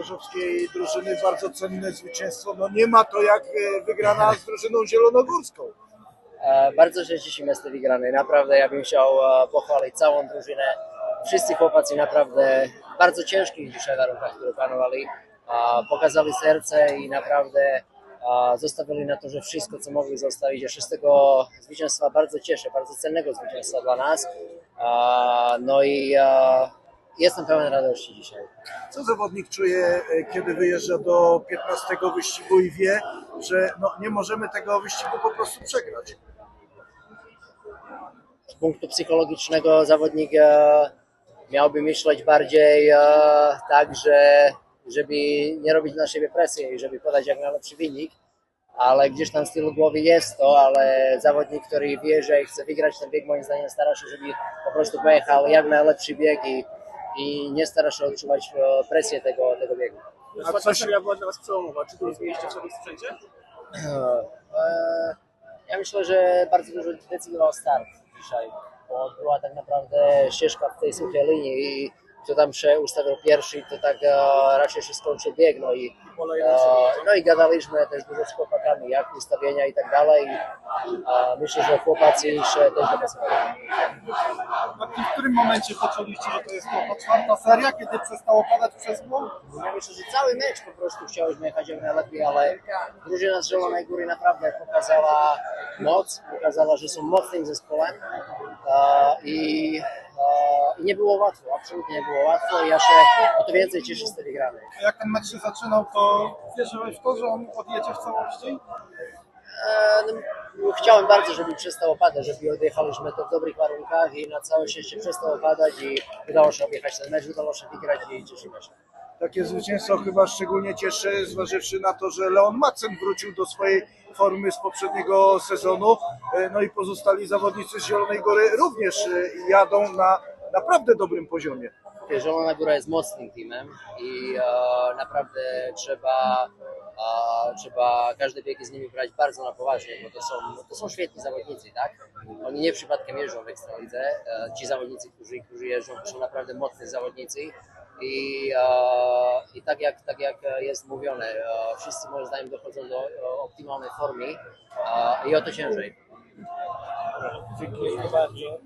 gorzowskiej drużyny bardzo cenne zwycięstwo. No nie ma to jak e, wygrana z drużyną zielonogórską. E, Bardzo się cieszymy z tej wygranej. Naprawdę ja bym chciał e, pochwalić całą drużynę. Wszyscy chłopacy naprawdę bardzo ciężkich dzisiaj warunkach, które panowali, pokazali serce i naprawdę zostawili na to, że wszystko, co mogli zostawić. Ja z tego zwycięstwa bardzo cieszę, bardzo cennego zwycięstwa dla nas. No i jestem pełen radości dzisiaj. Co zawodnik czuje, e, kiedy wyjeżdża do 15 wyścigu i wie, że no, nie możemy tego wyścigu po prostu przegrać? z punktu psychologicznego zawodnik e, miałby myśleć bardziej e, tak, że żeby nie robić na siebie presji i żeby podać jak najlepszy wynik, ale gdzieś tam z tyłu głowy jest to, ale zawodnik, który wie, że chce wygrać ten bieg, moim zdaniem stara się, żeby po prostu pojechał jak najlepszy bieg i, i nie stara się odczuwać e, presję tego, tego biegu. A co seria była dla Was przełomowa. Czy to rozumieliście w sobie sprzęcie? E, Ja myślę, że bardzo dużo decydował start dzisiaj, bo była tak naprawdę ścieżka w tej suchej linii i kto tam się ustawił pierwszy, to tak e, raczej się skończył bieg, no i, e, no i gadaliśmy też dużo z chłopakami, jak ustawienia i tak dalej. E, myślę, że chłopacy się też dopasowali. A w którym momencie poczuliście, że to jest to ta czwarta seria, kiedy przestało padać przez głowę? Ja myślę, że cały mecz po prostu chciałyśmy jechać jak najlepiej, ale drużyna z Zielonej Góry naprawdę pokazała moc, pokazała, że są mocnym zespołem i, e, i nie było łatwo, absolutnie nie było łatwo i ja się o to więcej cieszę z tej wygranej. Jak ten mecz się zaczynał, to wierzyłeś w to, że on odjedzie w całości? E, no, chciałem bardzo, żeby przestało padać, żeby odjechaliśmy to w dobrych warunkach i na całe szczęście przestało padać i udało się objechać ten mecz, udało się wygrać i cieszymy się. Takie zwycięstwo chyba szczególnie cieszy, zważywszy na to, że Leon Macen wrócił do swojej formy z poprzedniego sezonu. E, No i pozostali zawodnicy z Zielonej Góry również e, jadą na naprawdę dobrym poziomie. Zielona Góra jest mocnym teamem i e, naprawdę trzeba, e, trzeba każdy bieg z nimi brać bardzo na poważnie, bo to są, to są świetni zawodnicy, tak? Oni nie przypadkiem jeżdżą w Ekstralidze. E, ci zawodnicy, którzy, którzy jeżdżą, to są naprawdę mocni zawodnicy i, e, i tak, jak, tak jak jest mówione, e, wszyscy moim zdaniem dochodzą do e, optymalnej formy e, i o to ciężej. Dziękuję bardzo.